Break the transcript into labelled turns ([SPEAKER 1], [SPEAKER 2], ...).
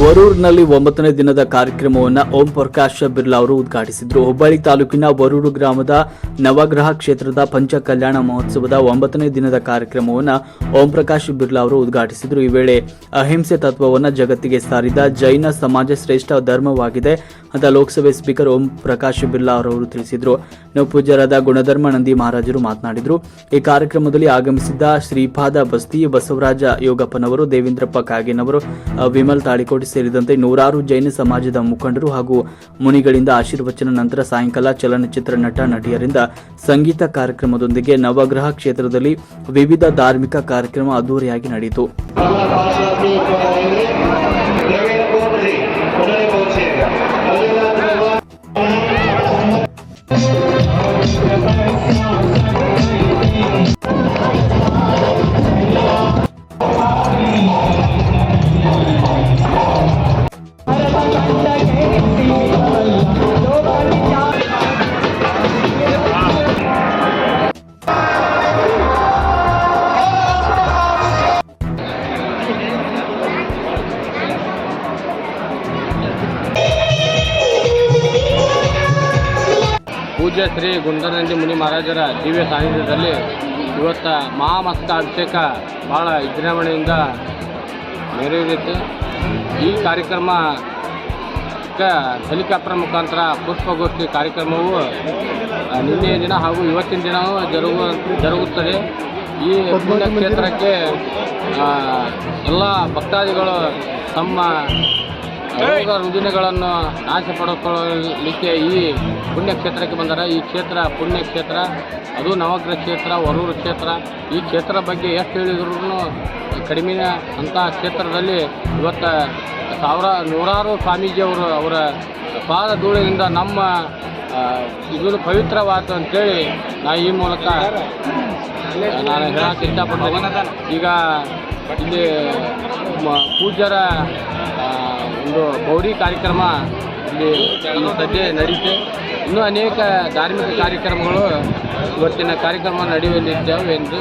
[SPEAKER 1] ವರೂರಿನಲ್ಲಿ ಒಂಬತ್ತನೇ ದಿನದ ಕಾರ್ಯಕ್ರಮವನ್ನು ಓಂ ಪ್ರಕಾಶ್ ಬಿರ್ಲಾ ಅವರು ಉದ್ಘಾಟಿಸಿದರು. ಹುಬ್ಬಳ್ಳಿ ತಾಲೂಕಿನ ವರೂರು ಗ್ರಾಮದ ನವಗ್ರಹ ಕ್ಷೇತ್ರದ ಪಂಚ ಕಲ್ಯಾಣ ಮಹೋತ್ಸವದ ಒಂಬತ್ತನೇ ದಿನದ ಕಾರ್ಯಕ್ರಮವನ್ನು ಓಂ ಪ್ರಕಾಶ್ ಬಿರ್ಲಾ ಅವರು ಉದ್ಘಾಟಿಸಿದರು. ಈ ವೇಳೆ ಅಹಿಂಸೆ ತತ್ವವನ್ನು ಜಗತ್ತಿಗೆ ಸಾರಿದ ಜೈನ ಸಮಾಜ ಶ್ರೇಷ್ಠ ಧರ್ಮವಾಗಿದೆ. ಅಂತ ಲೋಕಸಭೆ ಸ್ಪೀಕರ್ ಓಂ ಪ್ರಕಾಶ್ ಬಿರ್ಲಾ ಅವರು ತಿಳಿಸಿದರು. ಪೂಜ್ಯರಾದ ಗುಣಧರ್ಮ ನಂದಿ ಮಹಾರಾಜರು ಮಾತನಾಡಿದರು. ಈ ಕಾರ್ಯಕ್ರಮದಲ್ಲಿ ಆಗಮಿಸಿದ್ದ ಶ್ರೀಪಾದ ಬಸ್ತಿ ಬಸವರಾಜ ಯೋಗಪ್ಪನವರು, ದೇವೇಂದ್ರಪ್ಪ ಕಾಗೇನವರು ವಿಮಲ್ ತಾಳಿಕೋಟಿ ಸೇರಿದಂತೆ ನೂರಾರು ಜೈನ ಸಮಾಜದ ಮುಖಂಡರು ಹಾಗೂ ಮುನಿಗಳಿಂದ ಆಶೀರ್ವಚನ ನಂತರ ಸಾಯಂಕಾಲ ಚಲನಚಿತ್ರ ನಟ ನಟಿಯರಿಂದ ಸಂಗೀತ ಕಾರ್ಯಕ್ರಮದೊಂದಿಗೆ ನವಗ್ರಹ ಕ್ಷೇತ್ರದಲ್ಲಿ ವಿವಿಧ ಧಾರ್ಮಿಕ ಕಾರ್ಯಕ್ರಮ ಅದ್ದೂರಿಯಾಗಿ ನಡೆಯಿತು.
[SPEAKER 2] I'm
[SPEAKER 3] ಪೂಜ್ಯ ಶ್ರೀ ಗುಂಡನಂದಿ ಮುನಿ ಮಹಾರಾಜರ ದಿವ್ಯ ಸಾನ್ನಿಧ್ಯದಲ್ಲಿ ಇವತ್ತು ಮಹಾಮಸ್ತ ಅಭಿಷೇಕ ಭಾಳ ವಿಜೃಂಭಣೆಯಿಂದ ನೆರವೇರಿತು. ಈ ಕಾರ್ಯಕ್ರಮ ಹೆಲಿಕಾಪ್ಟರ್ ಮುಖಾಂತರ ಪುಷ್ಪಗೋಷ್ಠಿ ಕಾರ್ಯಕ್ರಮವು ನಿನ್ನೆಯ ದಿನ ಹಾಗೂ ಇವತ್ತಿನ ದಿನವೂ ಜರುಗು ಜರುಗುತ್ತದೆ. ಈ ಪುಣ್ಯಕ್ಷೇತ್ರಕ್ಕೆ ಆ, ಎಲ್ಲ ಭಕ್ತಾದಿಗಳು ತಮ್ಮ ರೋಗ ರುಜಿನಗಳನ್ನು ನಾಶಪಡಿಸಿಕೊಳ್ಳಲಿಕ್ಕೆ ಈ ಪುಣ್ಯಕ್ಷೇತ್ರಕ್ಕೆ ಬಂದರೆ ಈ ಕ್ಷೇತ್ರ ಪುಣ್ಯಕ್ಷೇತ್ರ, ಅದು ನವಗ್ರಹ ಕ್ಷೇತ್ರ, ವರೂರು ಕ್ಷೇತ್ರ. ಈ ಕ್ಷೇತ್ರ ಬಗ್ಗೆ ಎಷ್ಟು ಹೇಳಿದ್ರು ಕಡಿಮೆ ಅಂತಹ ಕ್ಷೇತ್ರದಲ್ಲಿ ಇವತ್ತು ಸಾವಿರ ನೂರಾರು ಸ್ವಾಮೀಜಿಯವರು ಅವರ ಪಾದ ಧೂಳಿನಿಂದ ನಮ್ಮ ಇದು ಇದನ್ನು ಪವಿತ್ರವಾತು ಅಂತೇಳಿ ನಾ ಈ ಮೂಲಕ ನಾನು ಹೇಳಕ್ಕೆ ಇಷ್ಟಪಡ್ತೇನೆ. ಈಗ ಇಲ್ಲಿ ಪೂಜ್ಯರ ಒಂದು ಗೌರಿ ಕಾರ್ಯಕ್ರಮ ಇಲ್ಲಿ ಸದ್ಯ ನಡೆಯುತ್ತೆ ಇನ್ನೂ ಅನೇಕ ಧಾರ್ಮಿಕ ಕಾರ್ಯಕ್ರಮಗಳು ಇವತ್ತಿನ ಕಾರ್ಯಕ್ರಮ ನಡೆಯಲಿದ್ದಾವೆ ಎಂದು